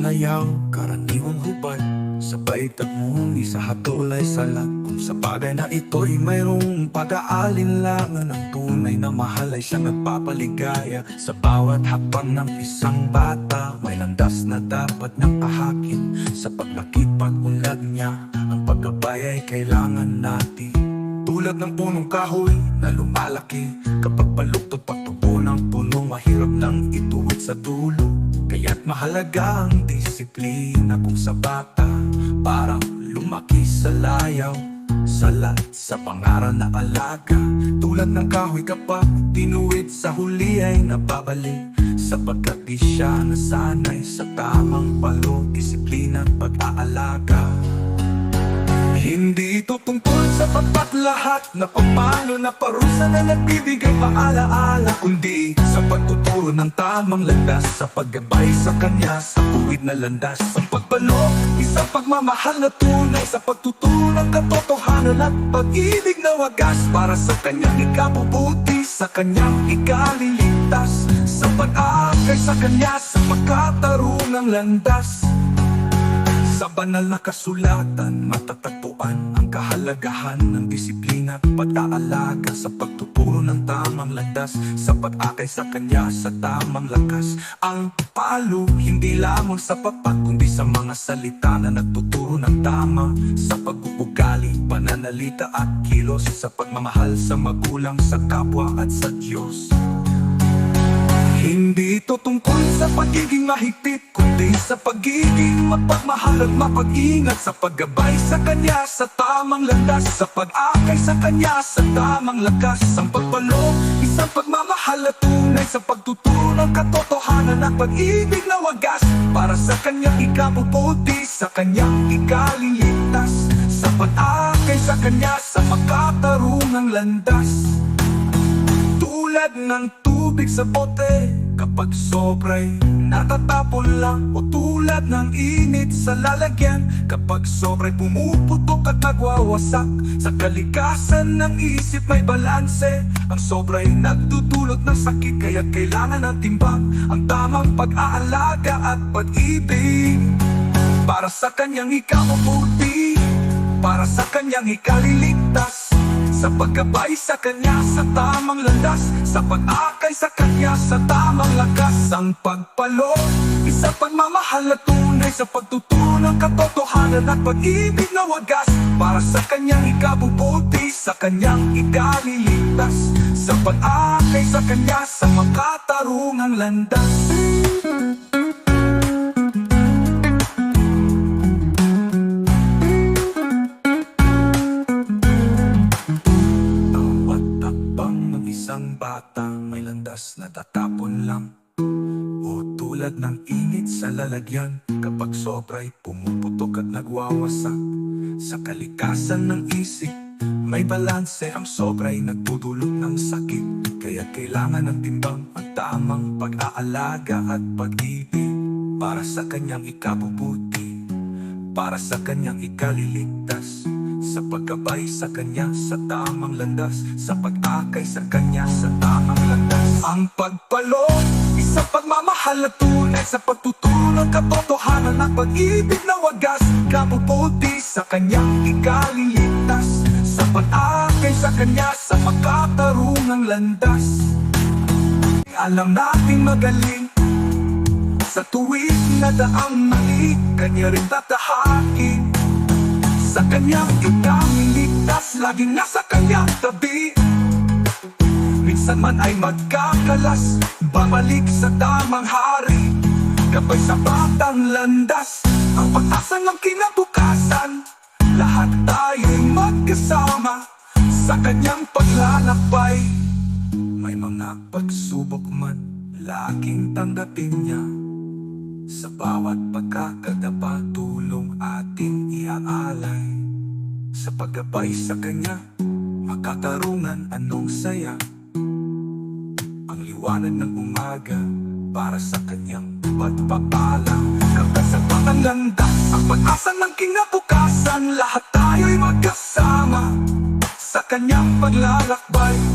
layaw, karaniwang hubad. Sabay tagmuni sa hatulay salat. Kung sa bagay na ito'y mayroong pag-aalin lang Ang tunay na mahal ay siyang nagpapaligaya. Sa bawat hapang ng isang bata May landas na dapat nang ahakin Sa pagkakipag-unlad niya Ang paggabay ay kailangan natin. Tulad ng punong kahoy na lumalaki. Kapag baluktot pagtubo ng puno Mahirap nang ituwid sa dulo. Kaya't mahalaga ang disiplina kung sa bata Parang lumaki sa layaw. Salat sa pangaral na alaga Tulad ng kahoy kapag tinuwid sa huli ay nababalik. Sapagkat di siya nasanay sa tamang palo Disiplina at pag-aalaga hindi ito tungkol sa pagpatlahat na pamalo na parusa na nagbibigay paalaala Kundi sa pagtuturo ng tamang landas Sa paggabay sa kanya sa tuwid na landas Ang pagbalo, isang pagmamahal na tunay Sa pagtuturo ng katotohanan at pag-ibig na wagas Para sa kanyang ikabubuti, sa kanyang ikaliligtas Sa pag-aakay sa kanya sa makatarungang landas. Sa banal na kasulatan, matatagpuan ang kahalagahan ng disiplina at pag-aalaga sa pagtuturo ng tamang landas sa pag-akay sa kanya sa tamang lakas. Ang palo, hindi lamang sa papat, kundi sa mga salita na nagtuturo ng tama sa pag-uugali, pananalita at kilos sa pagmamahal sa magulang, sa kapwa at sa Diyos. Hindi ito tungkol sa pagiging mahigpit Kundi sa pagiging mapagmahal at mapag-ingat. Sa paggabay sa kanya sa tamang landas Sa pag-akay sa kanya sa tamang lakas. Ang pagpalo, isang pagmamahal at tunay Sa pagtuturo ng katotohanan at pag-ibig na wagas. Para sa kanyang ikabubuti, sa kanyang ikaliligtas Sa pag-akay sa kanya sa makatarungang landas. Tulad ng tubig sa bote Kapag sobra'y natatapon lang O tulad ng init sa lalagyan Kapag sobra'y pumuputok at nagwawasak Sa kalikasan ng isip may balanse. Ang sobra'y nagdudulot ng sakit Kaya kailangan ng timbang. Ang tamang pag-aalaga at pag-ibig Para sa kanyang ikabubuti Para sa kanyang ikaliligtas sa pagkabay sa kanya sa tamang landas. Sa pag-akay sa kanya sa tamang lakas. Ang pagpalo, isang pagmamahal na tunay Sa pagtuturo ng katotohanan at pag-ibig na wagas. Para sa kanyang ikabubuti, sa kanyang ikaliligtas Sa pag-akay sa kanya sa makatarungang landas tatapon lang. O tulad ng init sa lalagyan Kapag sobra'y pumuputok at nagwawasak. Sa kalikasan ng isip may balanse ang sobra'y nagdudulot ng sakit. Kaya kailangan ng timbang ang tamang pag-aalaga at pag-ibig Para sa kanyang ikabubuti Para sa kanyang ikaliligtas Sa pagkabay sa kanya sa tamang landas. Sa pag-akay sa kanya sa tamang landas. Ang pagpalo, isang pagmamahal na tunay. Sa pagtuturo ng katotohanan at pag-ibig na wagas. Kabubuti sa kanyang ikaliligtas. Sa pag-akay sa kanya sa makatarungang landas. Alam natin magaling. Sa tuwid na daang mali Kanya rin tatahakin Sa kanyang ikamiligtas Laging nasa kanyang tabi. Minsan man ay magkakalas Babalik sa tamang hari. Kapag sa batang landas Ang pag-asa ng kinabukasan. Lahat tayo'y magkasama Sa kanyang paglalakbay. May mga pagsubok man Laging tanggapin niya sa bawat pagkakadapa tulong ating iaalay. Sa paggabay sa kanya Makatarungan anong saya. Ang liwanag ng umaga Para sa kanyang pagpapala Kapag sa batang landas Ang pag-asa ng kinabukasan. Lahat tayo'y magkasama Sa kanyang paglalakbay